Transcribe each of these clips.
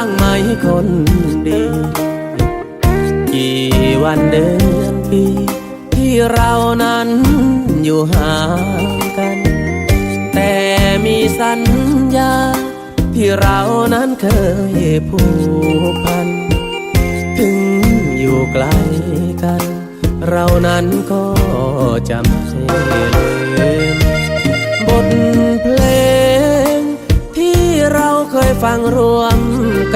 างไหมคนดี กี่วันเดือนปี ที่เรานั้นอยู่ห่างกัน แต่มีสัญญา ที่เรานั้นเคยผูกพัน ถึงอยู่ไกลกัน เรานั้นก็จำเสีลืมบทเพลง ที่เราเคยฟังรวม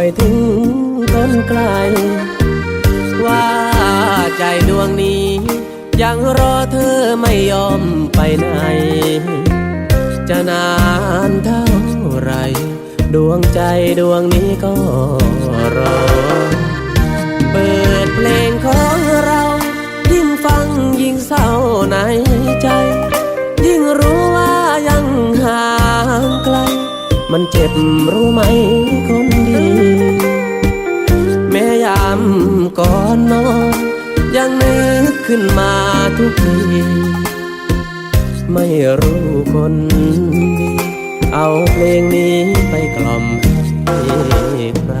ไปถึงต้นไกล ว่าใจดวงนี้ ยังรอเธอไม่ยอมไปไหน จะนานเท่าไร ดวงใจดวงนี้ก็รอ เปิดเพลงของเรายิ่งฟังยิ่งเศร้าในใจ ยิ่งรู้ว่ายังห่างไกล มันเจ็บรู้ไหมคำก่อนนอนยังนึกขึ้นมาทุกที ไม่รู้คนดี เอาเพลงนี้ไปกล่อมให้ใคร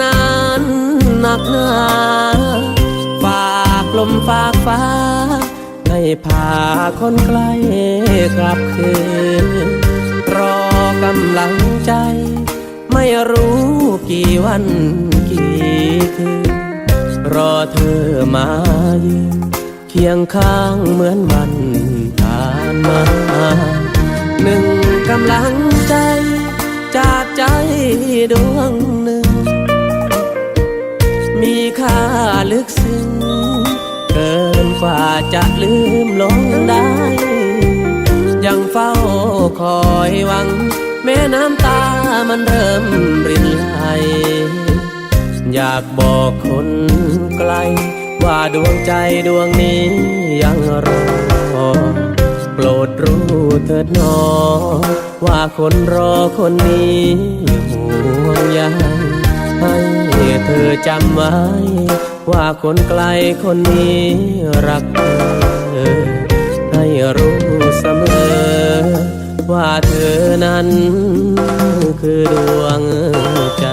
นานหนักหนาฝากลมฝากฟ้า ให้พาคนใกล้กลับคืน รอกำลังใจ ไม่รู้กี่วันกี่คืน รอเธอมายืนเคียงข้างเหมือนวันผ่านมาหนึ่งกำลังใจจากใจดวงหนึ่ง ค่าลึกซึ้งเกินกว่าจะลืมลงได้ ยังเฝ้าคอยหวัง แม้น้ำตามันเริ่มรินไหลอยากบอกคนไกล ว่าดวงใจดวงนี้ยังรอ โปรดรู้เถิดนอ ว่าคนรอคนนี้ห่วงใย ให้เธอจำไว้ ว่าคนไกลคนนี้รักเธอ ให้รู้เสมอ ว่าเธอนั้นคือดวงใจ